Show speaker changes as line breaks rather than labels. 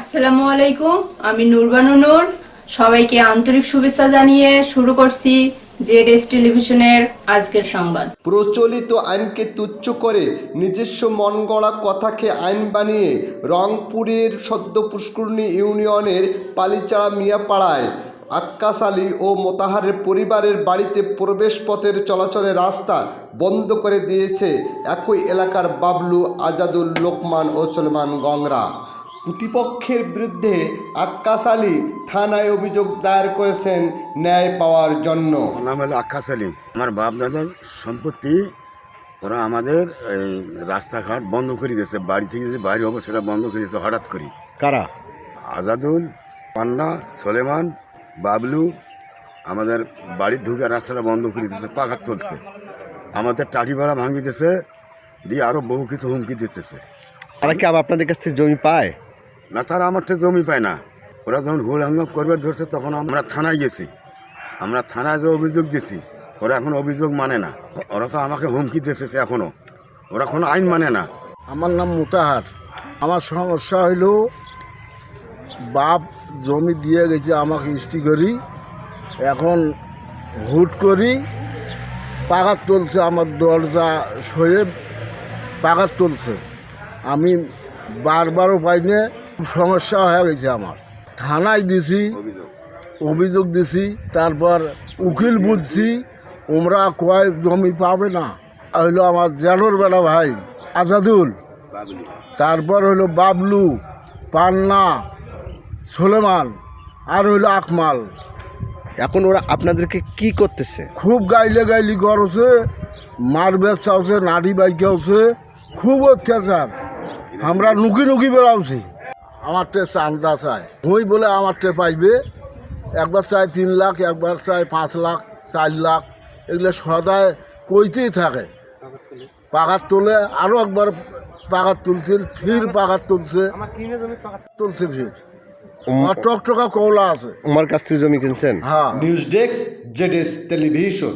আসসালামু আলাইকুম, আমি নুরবানু নূর। সবাইকে আন্তরিক শুভেচ্ছা জানিয়ে শুরু করছি জেড টেলিভিশনের আজকের সংবাদ।
প্রচলিত আইনকে তুচ্ছ করে নিজস্ব মন গড়া কথাকে আইন বানিয়ে রংপুরের সদ্য পুষ্করণী ইউনিয়নের পালিচাড়া মিয়াপাড়ায় আক্কাস আলী ও মোতাহারের পরিবারের বাড়িতে প্রবেশ পথের চলাচলের রাস্তা বন্ধ করে দিয়েছে একই এলাকার বাবলু আজাদুল লোকমান ও সলমান গংরা। প্রতিপক্ষের বিরুদ্ধে আক্কাস আলী থানায় অভিযোগ দায়ের করেছেন ন্যায় পাওয়ার জন্য।
নাম হলো আকাশ আলী। আমার বাপ দাদার সম্পত্তি ওরা আমাদের এই রাস্তাঘাট বন্ধ করে দিয়েছে। বাড়ি থেকে যে বাইরে হব সেটা বন্ধ করে দিয়েছে হঠাৎ করে।
কারা?
আজাদুল পান্না সোলেমান বাবলু আমাদের বাড়ির ঢুকে রাস্তাটা বন্ধ করে দিতেছে পাখার চলছে আমাদের টাটি ভাড়া ভাঙি দিতেছে দিয়ে আরও বহু কিছু হুমকি দিতেছে।
তারা কি আবার আপনাদের কাছ থেকে জমি পায়?
না, তারা আমার তো জমি পায় না। ওরা যখন হুল হাঙ্গাম করবে ধরছে, তখন আমরা থানায় গেছি। আমরা থানায় যে অভিযোগ দিছি, ওরা এখন অভিযোগ মানে না। ওরা তো আমাকে হুমকি দিতেছে এখনও। ওরা কোনো আইন মানে না।
আমার নাম মুতাহার। আমার সমস্যা হইল, বাপ জমি দিয়ে গেছে আমাকে ইস্তি করি। এখন হুট করি পাকাত তুলছে আমার দরজা সয়ে পাকাত তুলছে। আমি বারবারও পাইনি সমস্যা হয়ে গেছে আমার। থানায় দিছি অভিযোগ। দিছি তারপর উকিল বুঝছি ওমরা কয় জমি পাবে না। হইল আমার জানোর বেলা ভাই আজাদুল। তারপর হইল বাবলু পান্না সোলেমান আর হইল আকমাল।
এখন ওরা আপনাদেরকে কি করতেছে?
খুব গাইলে গাইলি করছে মারবে চাওছে নাড়ি বাইকে খুব অত্যাচার। আমরা নুকি নুকি বেড়াওছি আমার টে চান্দা চাই। হই বলে আমার টে পাইবে। একবার চাই তিন লাখ একবার চাই পাঁচ লাখ চার লাখ। এগুলো সদায় কইতেই থাকে। পাকার তোলে আরও একবার পাকার তুলছিল ফির পাকার তুলছে। তুলছে ফির। আর টকটকা কৌলা আছে।
আমার কাছ থেকে জমি কিনছেন?
হ্যাঁ।
News desk জেডেস television